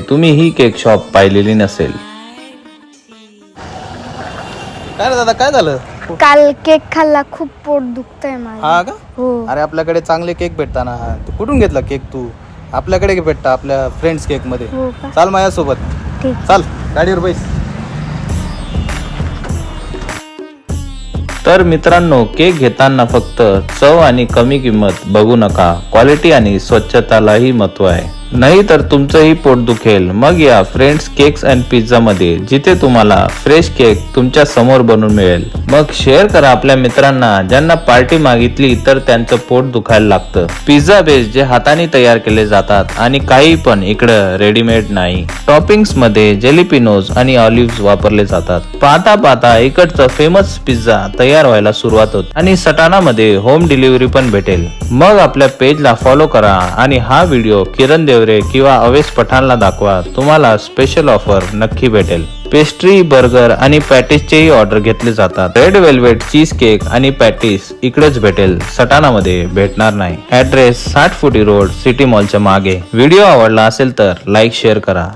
तुम्ही ही cake shop पाहिलेली नसेल. काय रे दादा काय झालं? काल केक खाल्ला खूप पोट दुखतंय माझं. हा का? हो. अरे आपल्याकडे चांगले केक भेटता ना तू कुठून घेतला केक तू? आपल्याकडे भेटता आपल्या फ्रेंड्स केकमध्ये. हो का? चाल माझ्यासोबत. ठीक चाल गाडीवर बैस. तर मित्रांनो केक घेताना फक्त चव आणि कमी किंमत बघू नका. क्वालिटी आणि स्वच्छतालाही महत्त्व आहे. नाही तर तुमचंही पोट दुखेल. मग या फ्रेंड्स केक्स अँड पिझ्झा मध्ये जिथे तुम्हाला फ्रेश केक तुमच्यासमोर बनवून मिळेल. मग शेअर करा आपल्या मित्रांना ज्यांना पार्टी मागितली तर त्यांचं पोट दुखायला लागतं. पिझ्झा बेस जे हाताने तयार केले जातात आणि काही पण इकडं रेडीमेड नाही. टॉपिंग्समध्ये जेलिपिनोज आणि ऑलिव्ह वापरले जातात. पाहता पाहता इकडचं फेमस पिझ्झा तयार व्हायला सुरुवात होत आणि सटाणामध्ये होम डिलिव्हरी पण भेटेल. मग आपल्या पेजला फॉलो करा आणि हा व्हिडिओ किरण देव देवरे किंवा अवेश पठाणला दाखवा. तुम्हाला स्पेशल ऑफर नक्की भेटेल. पेस्ट्री बर्गर आणि पॅटीसचेही ऑर्डर घेतले जातात. रेड वेल्वेट चीज केक आणि पॅटीस इकडेच भेटेल. सटाणामध्ये भेटणार नाही. ऍड्रेस साठ फुटी रोड सिटी मॉलच्या मागे. व्हिडिओ आवडला असेल तर लाईक शेअर करा.